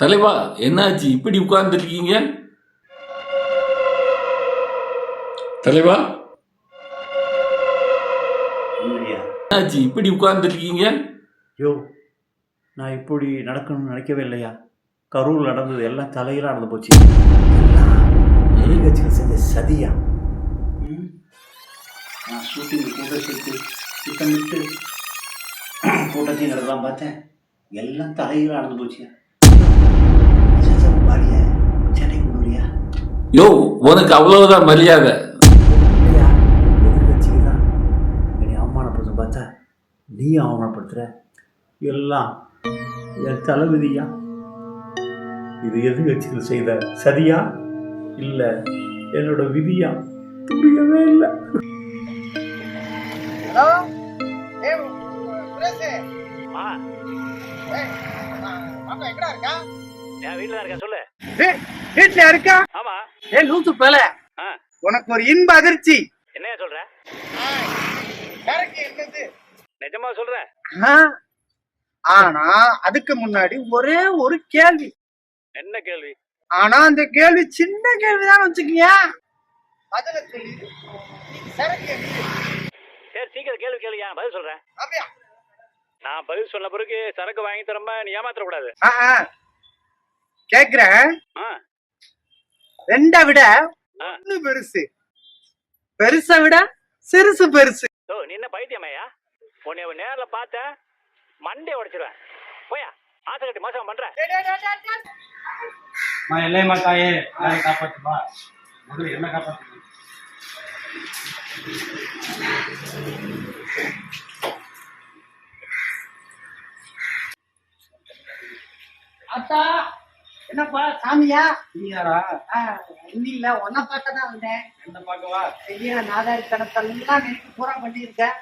தலைவா என்னாச்சு? இப்படி உட்கார்ந்துருக்கீங்க? தலைவா? என்னாச்சு? இப்படி உட்கார்ந்துருக்கீங்க? யோ நான் இப்படி நடக்கணும்னு நினைக்கவே இல்லையா? கரூர் நடந்தது எல்லாம் தலையில நடந்து போச்சு. எதிர்கட்சிகள் செஞ்ச சதியா? நான் ஷூட்டிங் கூட சேர்த்து திட்டமிட்டு கூட்டத்தையும் நடத்தலாம் பார்த்தேன். எல்லாம் தலையில நடந்து போச்சியா? யோ உனக்கு அவ்வளவுதான் மரியாதை. என்னை அவமானப்படுத்த பார்த்தா நீ அவமானப்படுத்துற. எல்லாம் என் தலைவிதியா இது எதிர்கட்சிகள் செய்த? சதியா? இல்லை என்னோட விதியா? புரியவே இல்லை. வீட்டில் இருக்கா? ஆமா. ஏய் லூசு பேல. உனக்கு ஒரு இன்ப அதிர்ச்சி. என்னையா சொல்ற? நிஜமா சொல்ற? ஆனா அதுக்கு முன்னாடி ஒரே ஒரு கேள்வி. என்ன கேள்வி? ஆனா அந்த கேள்வி சின்ன கேள்விதான் வச்சுக்கீங்க. பதில சொல்லி? சரி சீக்கிரம் கேள்வி கேளுயா பதில் சொல்றேன் நான் பதில் சொன்ன பிறகு சரக்கு வாங்கி தரமா நீ ஏமாத்திர கூடாது. கேக்குறேன் ரெண்டை விட. ஒண்ணு பெருசு. பெருசை விட சிறுசு பெருசு. ஓ நீ என்ன பைத்தியமையா? உன்னை நேரில் பார்த்தேன் மண்டே உடைச்சிருவேன். போயா ஆசை கட்டி மோசம் பண்ற. நான் இல்லையம்மா தாயே யாரை முதல்ல என்ன காப்பாத்து அத்தா என்னப்பா சாமியா? நீ யாரா ஆ, இன்னும் இல்ல உன்னை பார்க்க தான் வந்தேன். என்ன பார்க்கவா? பெரிய நாதாரி தனத்தெல்லாம் நேற்று பூரா பண்ணியிருக்கேன்.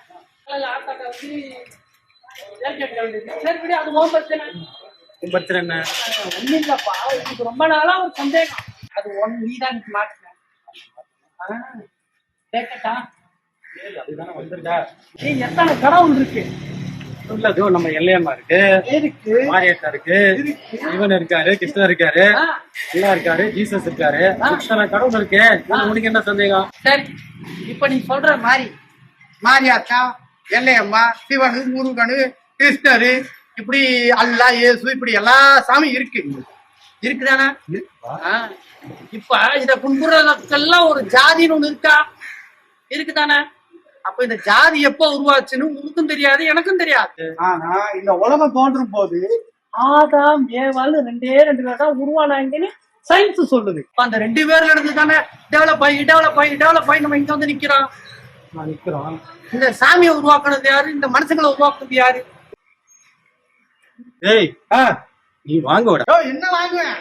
பிரச்சனை. என்ன? ஒன்றும் இல்லப்பா. எனக்கு ரொம்ப நாளா ஒரு சந்தேகம். அது ஒன் நீதான் மாட்டேன் கேட்கட்டா ஏய், அதுதானே வந்திருக்கா. நீ எத்தனை கடவுள் இருக்கு அதோ நம்ம எல்லையம்மா இருக்கு. மாரியத்தா இருக்கு. இவன் இருக்காரு கிருஷ்ணன் இருக்காரு. ஆ, அல்லா இருக்காரு ஜீசஸ் இருக்காரு. இத்தனை கடவுள் இருக்கு. உனக்கு என்ன சந்தேகம்? சரி இப்ப நீ சொல்ற மாதிரி மாரியாத்தா எல்லையம்மா சிவனு முருகனு கிருஷ்ணரு இப்படி அல்லா இயேசு இப்படி எல்லா சாமி இருக்கு. இருக்குதானே. இப்ப இத கும்புறதுக்கெல்லாம் ஒரு ஜாதின்னு ஒண்ணு இருக்கா? இருக்குதானே? அப்ப இந்த ஜாதி எப்ப உருவாச்சுன்னு உனக்கும் தெரியாது எனக்கும் தெரியாது. ஆனா இந்த உலகம் தோன்றும் போது ஆதாம் ஏவாள் ரெண்டே ரெண்டு பேர் தான் உருவானாங்கன்னு சயின்ஸ் சொல்லுது. அந்த ரெண்டு பேர்ல இருந்து தானே டெவலப் ஆகி டெவலப் ஆகி டெவலப் ஆகி நம்ம இங்க வந்து நிக்கிறோம். இந்த சாமியை உருவாக்குனது யாரு? இந்த மனுஷங்களை உருவாக்குனது யாரு? ஏய் நீ வாங்க விட. என்ன வாங்குவேன்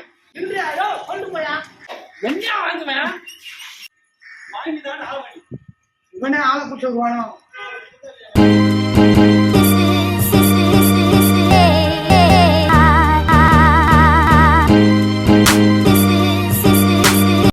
என்ன வாங்குவேன் வாங்கிதான் मैंने आल कुछ वाणा